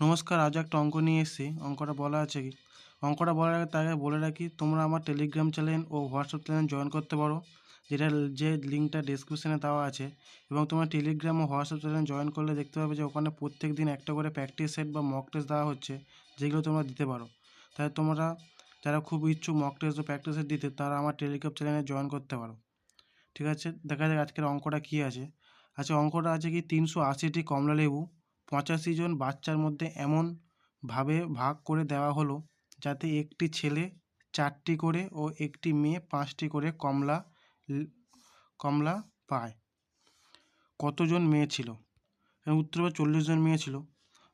নমস্কার আজ একটা অঙ্ক নিয়ে এসেছি। অঙ্কটা বলা আছে কি? অঙ্কটা বলার আগে তাকে বলে রাখি, তোমরা আমার টেলিগ্রাম চ্যানেল ও হোয়াটসঅ্যাপ চ্যানেল জয়েন করতে পারো, যেটা যে লিঙ্কটা ডিসক্রিপশানে দেওয়া আছে, এবং তোমরা টেলিগ্রাম ও হোয়াটসঅ্যাপ চ্যানেল জয়েন করলে দেখতে পাবে যে ওখানে প্রত্যেক দিন একটা করে প্র্যাকটিস সেট বা মক টেস্ট দেওয়া হচ্ছে, যেগুলো তোমরা দিতে পারো। তাই তোমরা, যারা খুব ইচ্ছুক মক টেস্ট ও প্র্যাকটিস সেট দিতে, তারা আমার টেলিগ্রাম চ্যানেলে জয়েন করতে পারো। ঠিক আছে? দেখা যাক আজকের অঙ্কটা কী আছে। আচ্ছা অঙ্কটা আছে কি? তিনশো আশিটি কমলা লেবু পঁচাশি জন বাচ্চার মধ্যে এমনভাবে ভাগ করে দেওয়া হলো যাতে একটি ছেলে চারটি করে ও একটি মেয়ে পাঁচটি করে কমলা কমলা পায়। কতজন মেয়ে ছিল? উত্তর চল্লিশ জন মেয়ে ছিল।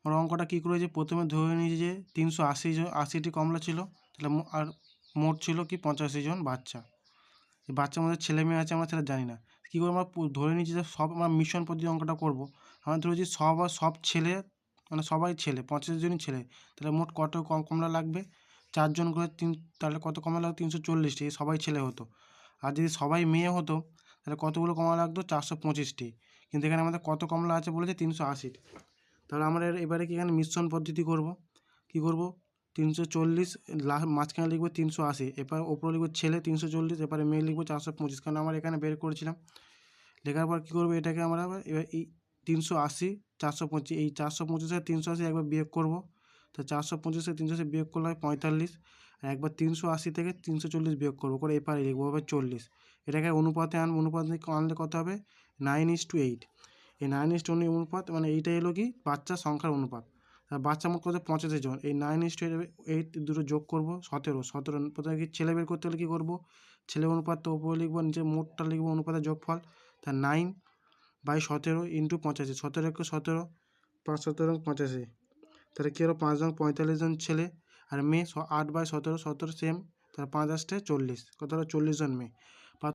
আর অঙ্কটা কী করেছে? প্রথমে ধরে নিয়েছে যে তিনশো আশি জন, আশিটি কমলা ছিল, তাহলে আর মোট ছিল কি পঁচাশি জন বাচ্চা। বাচ্চার মধ্যে ছেলে মেয়ে আছে, আমরা সেটা জানি না। কী করে আমরা ধরে নিয়েছি যে সব আমরা মিশন পদ্ধতি অঙ্কটা করব? আমরা ধরেছি সব সব ছেলে মানে সবাই ছেলে, পঁচাশি জনই ছেলে, তাহলে মোট কত কম কমলা লাগবে? চারজন করে তিন তাহলে কত কমলা লাগতো? তিনশো চল্লিশটি সবাই ছেলে হতো। আর যদি সবাই মেয়ে হতো, তাহলে কতগুলো কমলা লাগতো? চারশো পঁচিশটি। কিন্তু এখানে আমাদের কত কমলা আছে বলেছে? তিনশো আশিটি। তাহলে আমরা এবারে কি এখানে মিশ্রণ পদ্ধতি করব? কি করব? তিনশো চল্লিশ মাঝখানে লিখব তিনশো আশি এবার ওপরে লিখব ছেলে তিনশো চল্লিশ এবারে মেয়ে লিখব চারশো পঁচিশ, কারণ আমরা এখানে বের করেছিলাম। লেখার পর কী করব, এটাকে আমরা এবার এই তিনশো আশি, চারশো পঁচিশ, এই চারশো পঁচিশে তিনশো আশি একবার বিয়োগ করব। তো চারশো পঁচিশে তিনশো আশি বিয়োগ করলে পঁয়তাল্লিশ, আর একবার তিনশো আশি থেকে তিনশো চল্লিশ বিয়োগ করব, করে এপারে লিখব এবার চল্লিশ। এটাকে অনুপাতে আন, অনুপাতে আনলে কত হবে? Nine is two eight. এই নাইন ইস টু অনুপাত মানে এইটা এলো কি? বাচ্চার সংখ্যার অনুপাত। বাচ্চা মোট কত? পঁচাশি জন। এই নাইন ইস এইট দুটো যোগ করব, সতেরো। সতেরো প্রথমে কি ছেলে বের করতে হলে কী করব? ছেলে অনুপাত তো উপরে লিখব, নিচে মোটটা লিখব অনুপাতের যোগফল। তা নাইন বাই সতেরো ইন্টু পঁচাশি সতেরো একে সতেরো পাঁচ সতেরো পঁচাশি তাহলে কী হলো? পাঁচ জন, পঁয়তাল্লিশ জন ছেলে আর মেয়ে আট বাই সতেরো সতেরো সেম তাহলে পাঁচ আসতে চল্লিশ। কত হলো? চল্লিশ জন মেয়ে।